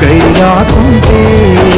వెలుగై రాకుంటే అడుగు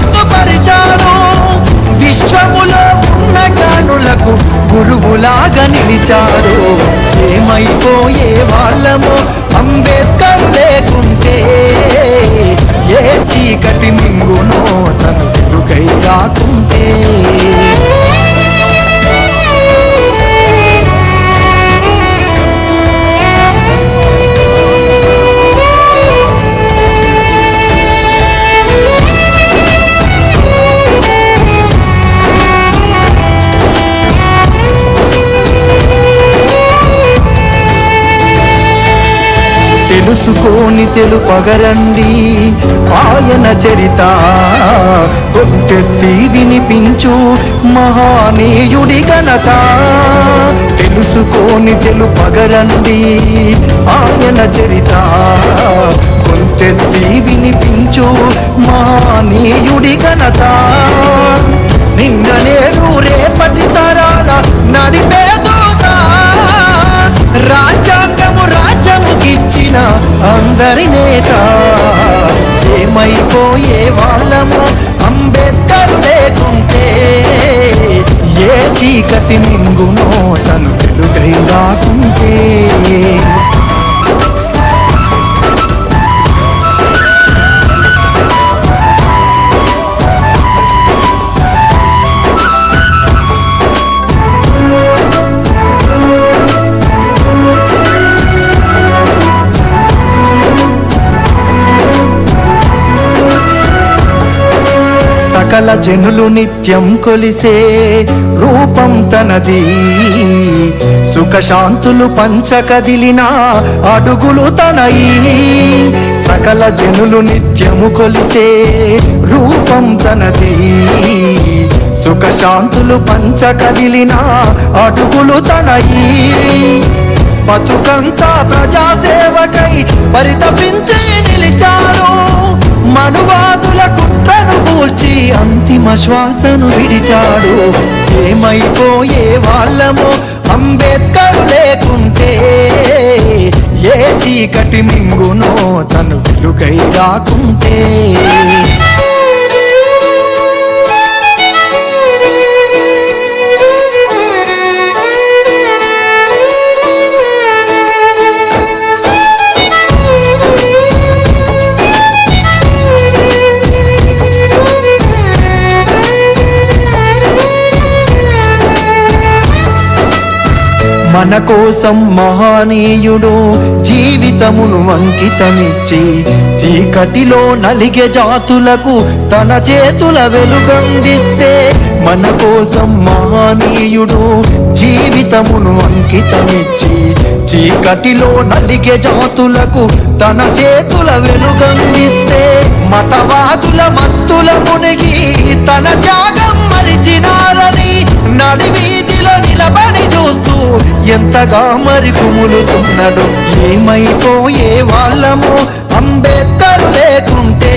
గురువులాగా నిలిచాడు ఏమైపోయే వాళ్ళము అంబేద్కర్ లేకుంటే ఏ చీకటి మింగునో తను తెలుసుకొని తెలుపగరండి. ఆయన చరిత గొంతెత్తి వినిపించు మహానీయుడి ఘనత. తెలుసుకోని తెలుపగరండి. ఆయన చరిత గొంతెత్తి వినిపించు మహానీయుడి ఘనత. నిన్న నేడు రేపటి రాజ్యముకిచ్చిన అందరి నేత ఏమైపోయే వాళ్ళము అంబేద్కర్ లేకుంటే ఏ చీకటి మింగునో తను తెలుగై రాకుంటే. సకల జనులు నిత్యం కొలిసే రూపం తనది. సుఖశాంతులు పంచకదిలిన అడుగులు తనయి. సకల జనులు నిత్యము కొలిసే రూపం తనది. సుఖశాంతులు పంచకదిలిన అడుగులు తనయి. బతుకంతా ప్రజాసేవకై పరితపించి నిలిచాడు. మనువాదుల కుట్రను కూల్చి అంతిమ శ్వాసను విడిచాడు. ఏమైపోయే వాళ్ళము అంబేద్కర్ లేకుంటే ఏ చీకటి మింగునో తను వెలుగై రాకుంటే. మన కోసం మహానీయుడు జీవితమును అంకితమిచ్చి చీకటిలో నలిగే జాతులకు తన చేతుల వెలుగందిస్తే మన కోసం మహానీయుడు జీవితమును అంకితమిచ్చి చీకటిలో నలిగే జాతులకు తన చేతుల వెలుగందిస్తే మతవాదుల మత్తుల మునిగి తన త్యాగం మరిచినారని నడివి ఎంతగా మరి కుములుతున్నాడు? ఏమైపోయే వాళ్ళము అంబేద్కర్ లేకుంటే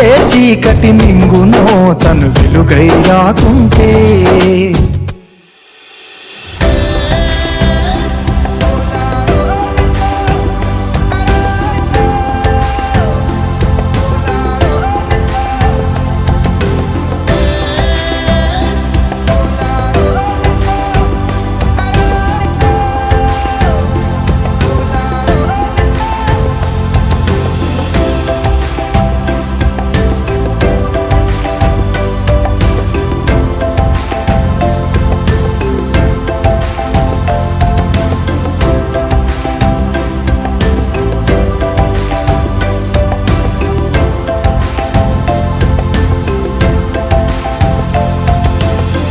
ఏ చీకటి మింగునో తను వెలుగై రాకుంటే?